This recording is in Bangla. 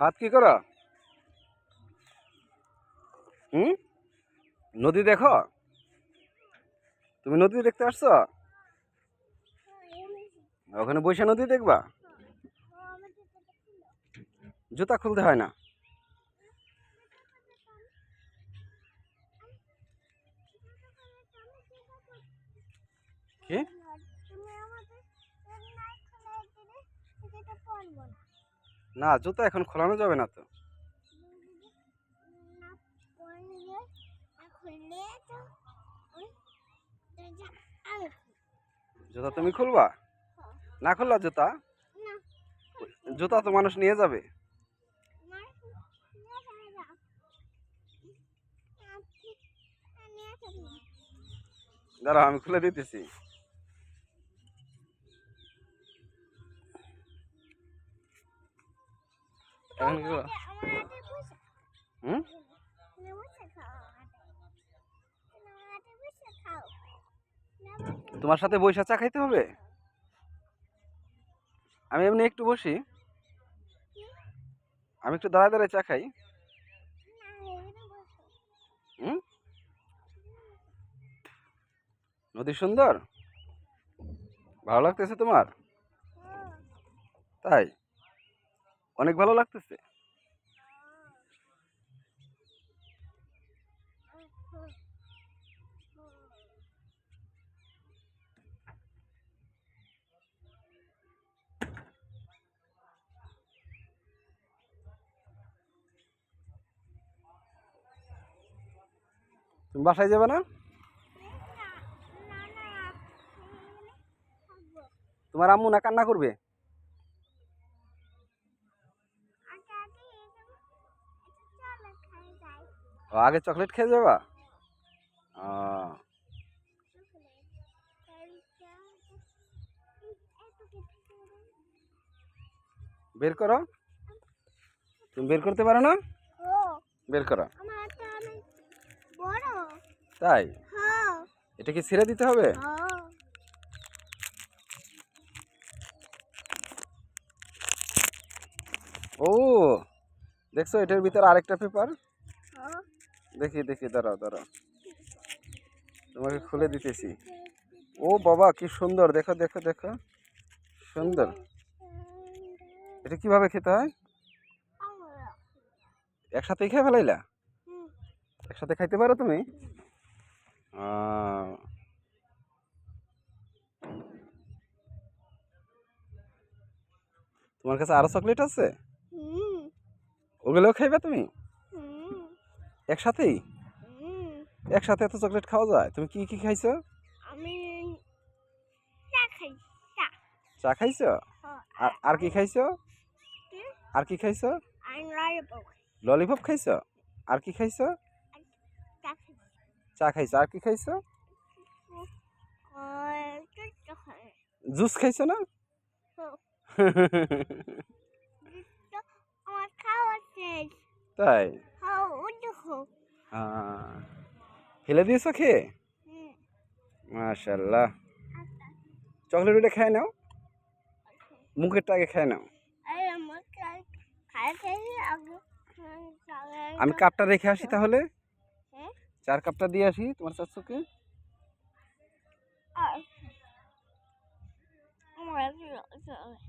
হাত কি করো? হুম? নদী দেখো। তুমি নদী দেখতে আসছো? ওখানে বৈশা নদী দেখবা? জুতা খুলতে হয় না। কি? না, জুতা এখন খোলানো যাবে না তো। জুতা তুমি খুলবা? না খুললা জুতা? জুতা তো মানুষ নিয়ে যাবে। দাঁড়া আমি খুলে দিতেছি। এখন কি? হুম তোমার সাথে বৈশা চা খাইতে হবে? আমি এমনি একটু বসি। আমি একটু দাঁড়ায় দাঁড়ায় চা খাই। হুম? নদী সুন্দর? ভালো লাগতেছে তোমার? তাই? অনেক ভালো লাগতেছে। বাসায় যাবে না? তোমার আম্মু না কান্না করবে ও, আগে চকলেট খেয়ে যাবা? বের করো। তুমি বের করতে পারো না? বের করো। তাই? এটা কি ছেড়ে দিতে হবে? ও, দেখছ, এটার ভিতরে আরেকটা পেপার দেখি দেখি, দাঁড়াও দাঁড়াও। তোমাকে খুলে দিতেছি। ও বাবা, কি সুন্দর, দেখো দেখো দেখো। সুন্দর। এটা কীভাবে খেতে হয়? একসাথেই খেয়ে ফেলাইলা? একসাথে খাইতে পারো তুমি? তোমার কাছে আরও চকলেট আছে? ওগুলোও খাইবে তুমি? একসাথেই? একসাথে এত চকলেট খাওয়া যায়? তুমি কি কি খাইছো? আমি চা খাই চা। খাইছো? আর আর কি খাইছো? আর কি খাইছো? ললিপপ খাই। খাইছো? আর কি খাইছো? চা খাই। খাইছো? আর কি খাইছো? জুস খাইছো না? তাই? আহ, ফেলে দিয়েছ খেয়ে? মাশাল্লাহ। চকলেট ওটা খেয়ে নাও। মুখেরটা আগে খেয়ে নাও। আমি কাপটা রেখে আসি তাহলে। হ্যাঁ? চার কাপটা দিয়ে আসি তোমার চাচুকে